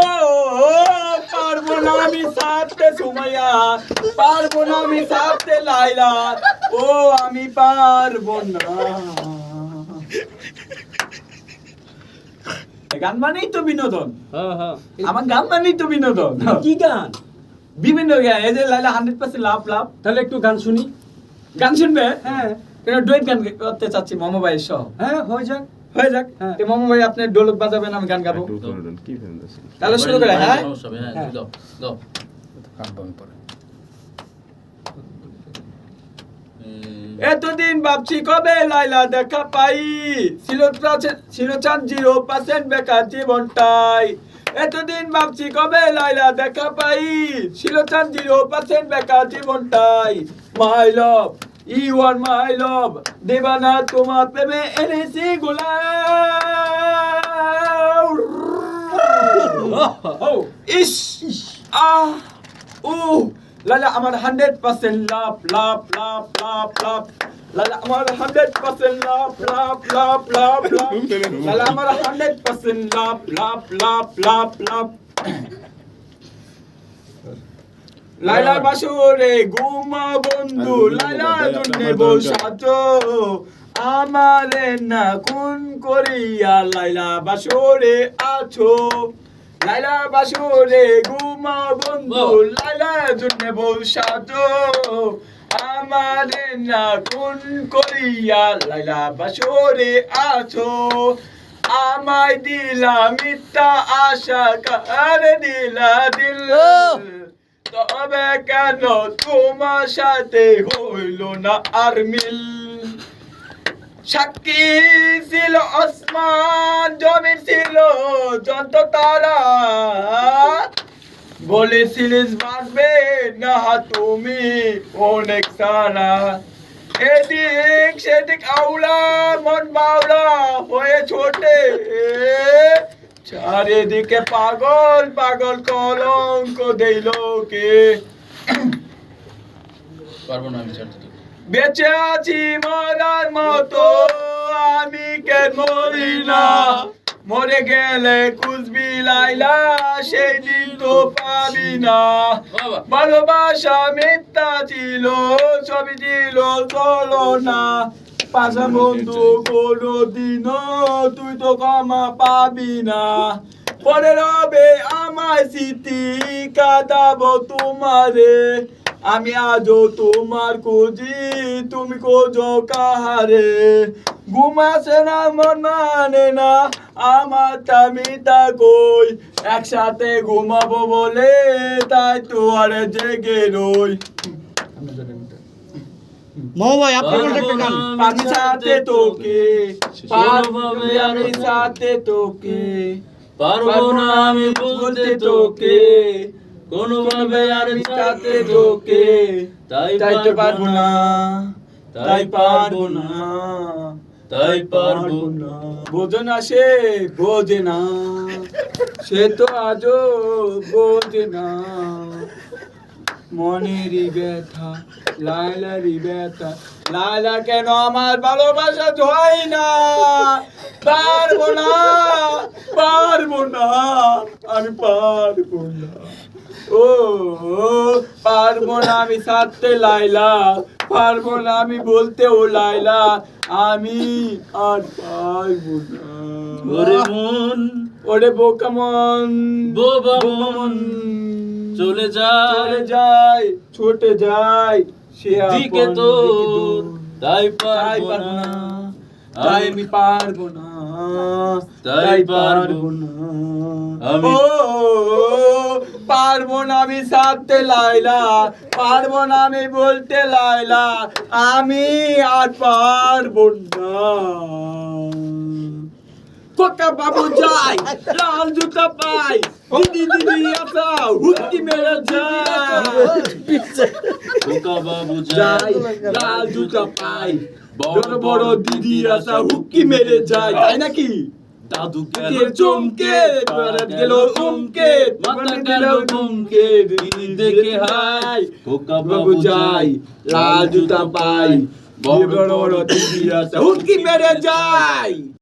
ও পারব না আমি সাথে সুমাইয়া পারব না আমি সাথে লাইলা ও আমি পারব না। গান মানেই তো বিনোদন। হ্যাঁ হ্যাঁ। আমার গান মানেই তো বিনোদন। কি গান? বিভিন্ন গান এই যে লাইলা হান্ড্রেড পার্সেন্ট লাভ লাভ। তাহলে একটু গান শুনি। গান শুনবে? হ্যাঁ। ডুয়েট গান করতে চাচ্ছি মামা ভাইয়ের সহ। হ্যাঁ হয়ে যাক। হয়ে যাক। হ্যাঁ। তো মামা ভাই আপনি ঢোলক বাজাবেন আমি গান গাবো? তাহলে শুরু করে হ্যাঁ। হ্যাঁ, হ্যাঁ। এতদিন ভাবছি কবে লাইলা দেখা পাই। ছিল ছিল চান জিরো পার্সেন্ট বেকার জীবনটাই। এতদিন ভাবছি কবে লাইলা দেখা পাই। ছিল চান জিরো পার্সেন্ট বেকার জীবনটাই। মাই লাভ ইউ আর মাই লাভ দেবানা তোমার প্রেমে এনেছি গোলাপ। ইস আহ ও লালা আমার হান্ড্রেড পার্সেন্ট লাভ লাভ লাভ লাভ লাভ লালা আমার হান্ড্রেড পার্সেন্ট লাভ লাভ লাভ লাভ লাভ লালা আমার হান্ড্রেড পার্সেন্ট লাভ লাভ লাভ লাভ লাভ লাইলা বাসরে ঘুমা বন্ধু লাইলা দুনে বসাতো আমারে না কোন করিয়া লাইলা বাসরে আছো। লাইলা বাসরে ঘুমা বন্ধু লাইলা দুনে বসাতো আমারে না কোন করিয়া লাইলা বাসরে আছো। আমায় দিলা মিথ্যা আশা কারে দিলা দিল? তবে কেন তোমার সাথে হইল না আর মিল? সাক্ষী ছিল আসমান ছিল তারা। বলেছিলিস বাঁচবে না তুমি অনেক সারা। এদিক সেদিক আউলা মন বাউলা হয়ে ছোটে চারিদিকে পাগল পাগল কলঙ্ক দেই লোকে। পারব না আমি ছাড়তে। বেঁচে আছি মরার মতো আমি কে মরি না? মরে গেলে কুচবি লাইলা সেই দিন তো পাবি না। ভালোবাসা মিথ্যা ছিল সবই ছিল চলো না। পাশা বন্ধু তুই তো পাবি না। পরে রবে আমায় স্মৃতি তোমারে। আমি আজও তোমার খুঁজি, তুমি খোঁজো কাহারে। ঘুমাসে না, মন মানে না, আমার তামিতা কই। একসাথে ঘুমাবো বলে তাই তো আর জেগে রই। ভাই আপনি একটা গান পানি সাথে তোকে কোনোভাবে আমি সাথে তোকে। পারব না আমি বলতে তোকে। কোনোভাবে আর ছাড়তে তোকে। তাই তাই তো পারব না। তাই পারব না। তাই পারব না। বোঝে না সে বোঝে না। সে তো আজও বোঝে না। মনেরই ব্যথা লায়লারই ব্যথা। লাইলা কেন আমার ভালোবাসা হয় না? পারব না পারব না, আমি পারব না। ও পারব না আমি সাথে লাইলা পারব না আমি বলতে ও লাইলা আমি আর পারব না। ওরে মন ওরে বোকামন বোবা মন চলে যায়। চলে যায় ছুটে যায় সে দিকে তো তাই পারব না তাই আমি পারব না। তাই পারব না। আমি- ও পারব না আমি সাথে লাইলা পারব না আমি বলতে লাইলা আমি আর পারব না। কোকা বাবু যাই? লাল জুতা পাই। দিদি দিদি আসা হুকি মেরে যায় বাবু যাই যায় লাল জুতা পাই বড় বড় দিদি আসা হুকি মেরে যায় তাই নাকি দাদু কে চমকে ভারত গেল উমকে মাথা গেল উমকে দিদি দেখে হাই খোকা বাবু যাই লাল জুতা পাই বড় বড় দিদি আসা হুকি মেরে যায়